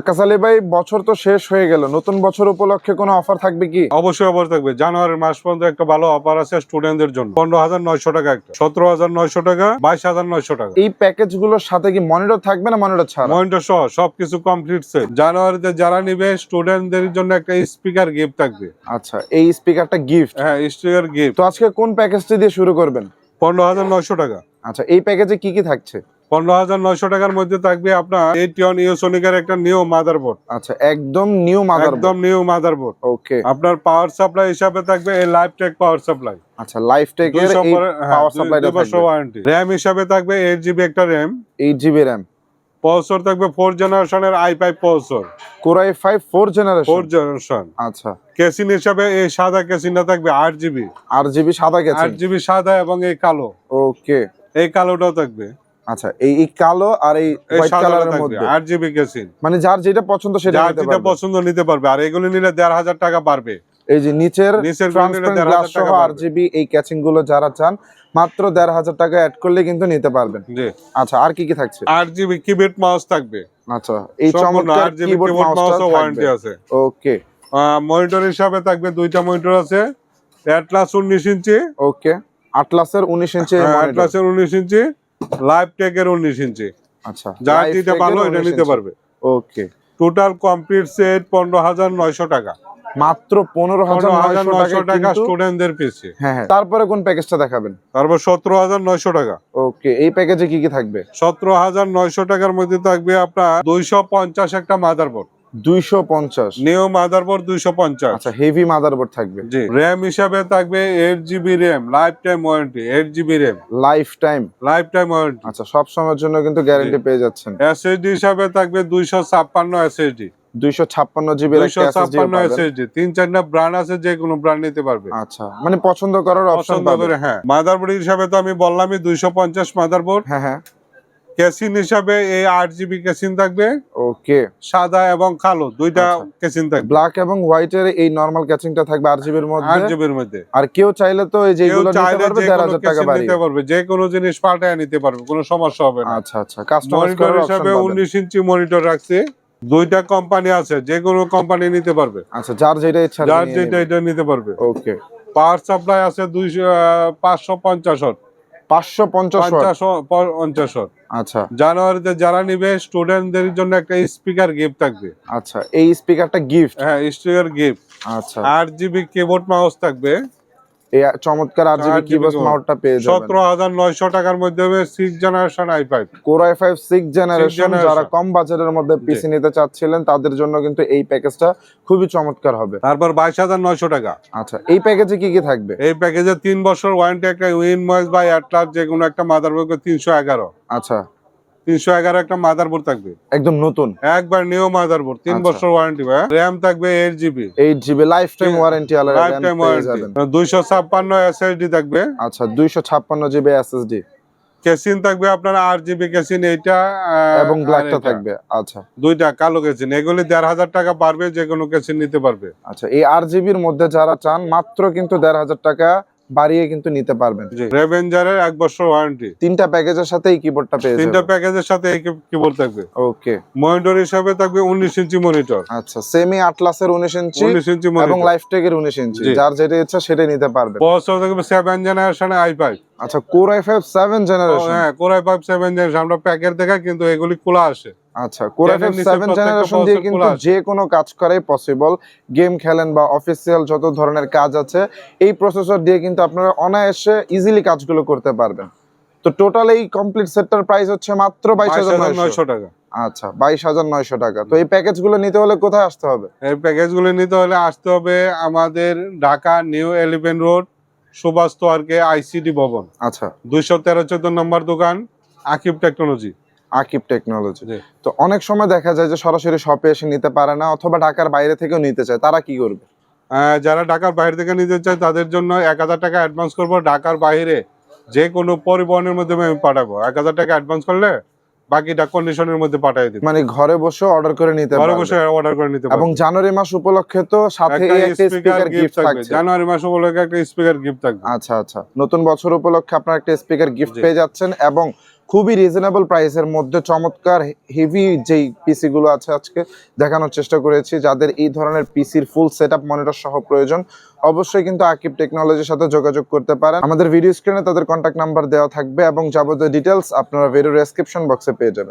আকাশ আলী ভাই বছর তো শেষ হয়ে গেল। নতুন বছর উপলক্ষে কোনো অফার থাকবে কি? অবশ্যই অফার থাকবে। জানুয়ারি মাস পর্যন্ত একটা ভালো অফার আছে স্টুডেন্টদের জন্য। পনেরো হাজার নয়শো টাকা একটা। সতেরো হাজার নয়শো টাকা বাইশ হাজার নয়শো টাকা। এই প্যাকেজগুলোর সাথে কি মনিটর থাকবে না মনিটর ছাড়া? মনিটর সহ সবকিছু কমপ্লিট সেট জানুয়ারিতে যারা নিবে স্টুডেন্টদের জন্য একটা স্পিকার গিফট থাকবে। আচ্ছা এই স্পিকারটা গিফট হ্যাঁ স্পিকার গিফট তো আজকে কোন প্যাকেজটি দিয়ে শুরু করবেন? পনেরো হাজার নয়শো টাকা। আচ্ছা এই প্যাকেজে কি কি থাকছে? পনেরো হাজার নয়শো টাকার মধ্যে থাকবে আপনার এইটিয়ন ইউসোনিকের একটা নিউ মাদারবোর্ড আচ্ছা একদম নিউ মাদার একদম নিউ মাদারবোর্ড ওকে আপনার পাওয়ার সাপ্লাই হিসাবে থাকবে এই লাইফ টেক পাওয়ার সাপ্লাই আচ্ছা লাইফ পাওয়ার ওয়ারেন্টি র্যাম হিসাবে থাকবে এইট জিবি একটা র্যাম 8 জিবি র্যাম প্রসেসর থাকবে ফোর জেনারেশনের i five processor core i 5 4 four generation generation আচ্ছা। কেসিন হিসাবে এই সাদা কেসিনটা থাকবে আট জিবি জিবি সাদা আট জিবি সাদা এবং এই কালো। ওকে এই কালোটাও থাকবে। আচ্ছা এই কালো আর এই হোয়াইট কালারের মধ্যে? আট জিবি কেসিন মানে যার যেটা পছন্দ সেটা যার নিতে যেটা পছন্দ নিতে পারবে আর এগুলো নিলে দেড় হাজার টাকা বাড়বে। এই যে নিচের গ্লাস সহ আর জিবি এই ক্যাচিংগুলো যারা চান মাত্র দেড় হাজার টাকা অ্যাড করলে কিন্তু নিতে পারবেন। জি। আচ্ছা আর কি কি থাকছে? আট জিবি কিবোর্ড মাউস থাকবে। আচ্ছা এই চমৎকার কিবোর্ড মাউস ওয়ারেন্টি আছে। ওকে মনিটর হিসাবে থাকবে দুইটা মনিটর আছে। অ্যাটলাস উনিশ ইঞ্চি। ওকে আটলাসের 19 ইঞ্চি অ্যাটলাসের উনিশ ইঞ্চি। লাইভ টেকের উনিশ ইঞ্চি। আচ্ছা। যার যেটা ভালো এটা নিতে পারবে। ওকে টোটাল কমপ্লিট সেট পনেরো হাজার নয়শো টাকা। মাত্র পনেরো হাজার নয়শো টাকা স্টুডেন্টদের পিছিয়ে হ্যাঁ হ্যাঁ। তারপরে কোন প্যাকেজটা দেখাবেন? তারপর সতেরো হাজার নয়শো টাকা। ওকে এই প্যাকেজে কি কি থাকবে? সতেরো হাজার নয়শো টাকার মধ্যে থাকবে আপনার দুইশো পঞ্চাশ একটা মাদারবোর্ড দুইশো পঞ্চাশ। নিউ মাদারবোর্ড দুইশো পঞ্চাশ। আচ্ছা হেভি মাদারবোর্ড থাকবে। র্যাম হিসাবে থাকবে eight GB RAM lifetime warranty GB RAM lifetime lifetime warranty আচ্ছা সব সময়ের জন্য কিন্তু গ্যারান্টি পেয়ে যাচ্ছেন। এসএসডি হিসাবে থাকবে দুইশো ছাপ্পান্ন এসএসডি দুইশো ছাপ্পান্ন জিবি দুইশো ছাপ্পান্ন এসএসডি তিন চারটা ব্র্যান্ড আছে যে কোনো ব্র্যান্ড নিতে পারবে। আচ্ছা মানে পছন্দ করার অপশন পাবে হ্যাঁ। মাদারবোর্ড হিসাবে তো আমি বললামই দুইশো পঞ্চাশ মাদারবোর্ড হ্যাঁ হ্যাঁ। কেসিন হিসাবে এই আট জিবি কেসিন থাকবে। ওকে। সাদা এবং কালো দুইটা আচ্ছা। কেসিন থাকবে। ব্ল্যাক এবং হোয়াইটের এই নরমাল ক্যাচিংটা থাকবে আর জিবির মধ্যে? আট জিবির মধ্যে। আর কেউ চাইলে তো এই যেগুলো নিতে পারবে দেড় হাজার টাকা কেসিন বাড়ি নিতে পারবে যে কোনো জিনিস পাল্টায় নিতে পারবে কোনো সমস্যা হবে না। আচ্ছা আচ্ছা। কাস্টমার হিসাবে উনিশ ইঞ্চি মনিটর রাখছে। দুইটা কোম্পানি আছে যে কোনো কোম্পানি নিতে পারবে। আচ্ছা যার যেটা ইচ্ছা যার যেটা এটা নিতে পারবে। ওকে। পাওয়ার সাপ্লাই আছে দুইশো পাঁচশো পঞ্চাশ পাঁচশো পঞ্চাশ পঞ্চাশ। আচ্ছা। জানুয়ারিতে যারা নিবে স্টুডেন্টদের জন্য একটা স্পিকার গিফট থাকবে। আচ্ছা এই স্পিকারটা গিফট হ্যাঁ স্পিকার গিফট আচ্ছা। আট জিবি কিবোর্ড মাউস থাকবে। এই চমৎকার আর জিবি 8GB কিবোর্ড keyboard। পেয়ে যাবেন। সতেরো হাজার নয়শো টাকার মধ্যে হবে six generation i five core i five six generation generation। যারা কম বাজেটের মধ্যে পিসি নিতে চাচ্ছিলেন তাদের জন্য কিন্তু এই প্যাকেজটা খুবই চমৎকার হবে। তারপর বাইশ হাজার নয়শো টাকা। আচ্ছা এই প্যাকেজে কি কি থাকবে? এই প্যাকেজে তিন বছর ওয়ারেন্টি একটা উইন ময়েস বা অ্যাটলাস যে কোনো একটা মাদারবোর্ড তিনশো এগারো। আচ্ছা। তিনশো এগারো একটা মাদারবোর্ড থাকবে। একদম নতুন। একবার নিউ মাদারবোর্ড তিন আচ্ছা। বছর ওয়ারেন্টি ভাই। র্যাম থাকবে eight GB eight GB lifetime warranty আলাদা লাইফ টাইম পেয়ে ওয়ারেন্টি দুইশো ছাপ্পান্ন এসএসডি থাকবে। আচ্ছা দুইশো ছাপ্পান্ন জিবি এসএসডি কেসিন থাকবে আপনার আট জিবি কেসিন এইটা এবং ব্ল্যাকটা থাকবে আচ্ছা। দুইটা কালো কেসিন এগুলি দেড় হাজার টাকা পারবে যে কোনো কেসিন নিতে পারবে। আচ্ছা এই আর জিবির মধ্যে যারা চান মাত্র কিন্তু দেড় হাজার টাকা বাড়িয়ে কিন্তু নিতে পারবেন। রেভেঞ্জারের এক বছর ওয়ারেন্টি তিনটা প্যাকেজের সাথে এই কিবোর্ডটা পেয়ে তিনটা প্যাকেজের সাথে এই কিবোর্ড থাকবে। ওকে মনিটর হিসাবে থাকবে উনিশ ইঞ্চি মনিটর আচ্ছা সেমি আটলাসের উনিশ ইঞ্চি উনিশ ইঞ্চি এবং মনিটর লাইফ টেকের উনিশ ইঞ্চি। যার যেটা ইচ্ছা সেটা নিতে পারবেন। প্রসেসর থাকবে সেভেন জেনারেশন আই ফাইভ আচ্ছা core i five seven generation হ্যাঁ core i five seven generation আমরা প্যাকেট দেখা কিন্তু এগুলি খোলা আসে। আচ্ছা কোর এটার ফাইভ সেভেন জেনারেশন দিয়ে কিন্তু যে কোনো কাজ করাই পসিবল গেম খেলেন বা অফিসিয়াল যত ধরনের কাজ আছে এই প্রসেসর দিয়ে কিন্তু আপনারা অনায়াসে ইজিলি কাজগুলো করতে পারবেন। তো টোটাল এই কমপ্লিট সেটটার প্রাইস হচ্ছে মাত্র বাইশ হাজার নয়শো। টাকা। আচ্ছা বাইশ হাজার নয়শো টাকা। তো এই প্যাকেজগুলো নিতে হলে কোথায় আসতে হবে? এই প্যাকেজগুলি নিতে হলে আসতে হবে আমাদের Dhaka new eleven road Subhash তোয়ারকে ICD ভবন। আচ্ছা। দুইশো তেরো চোদ্দ নম্বর দোকান আকিব টেকনোলজি। আকিব টেকনোলজি। তো অনেক সময় দেখা যায় যে সরাসরি শপে এসে নিতে পারে না অথবা ঢাকার বাইরে থেকেও নিতে চায় তারা কি করবে? যারা ঢাকার বাইরে থেকে নিতে চায় তাদের জন্য এক হাজার টাকা অ্যাডভান্স করব ঢাকার বাইরে যে কোনো পরিবহনের মাধ্যমে আমি পাঠাবো। এক হাজার টাকা অ্যাডভান্স করলে বাকিটা কন্ডিশনের মধ্যে পাঠিয়ে দিবো। মানে ঘরে বসে অর্ডার করে নিতে ঘরে বসে অর্ডার করে নিতে এবং জানুয়ারি মাস উপলক্ষে তো সাথে একটা স্পিকার গিফট থাকবে। জানুয়ারি মাস উপলক্ষে একটা স্পিকার গিফট থাকবে। আচ্ছা আচ্ছা। নতুন বছর উপলক্ষে আপনারা একটা স্পিকার গিফট পেয়ে যাচ্ছেন এবং খুবই রিজনেবল প্রাইসের মধ্যে চমৎকার হেভি যেই পিসিগুলো আছে আজকে দেখানোর চেষ্টা করেছি। যাদের এই ধরনের পিসির ফুল সেট আপ মনিটর সহ প্রয়োজন, অবশ্যই কিন্তু আকিব টেকনোলজির সাথে যোগাযোগ করতে পারেন। আমাদের ভিডিও স্ক্রিনে তাদের কন্ট্যাক্ট নাম্বার দেওয়া থাকবে এবং যাবতীয় ডিটেলস আপনারা ভিডিও ডেসক্রিপশন বক্সে পেয়ে যাবেন।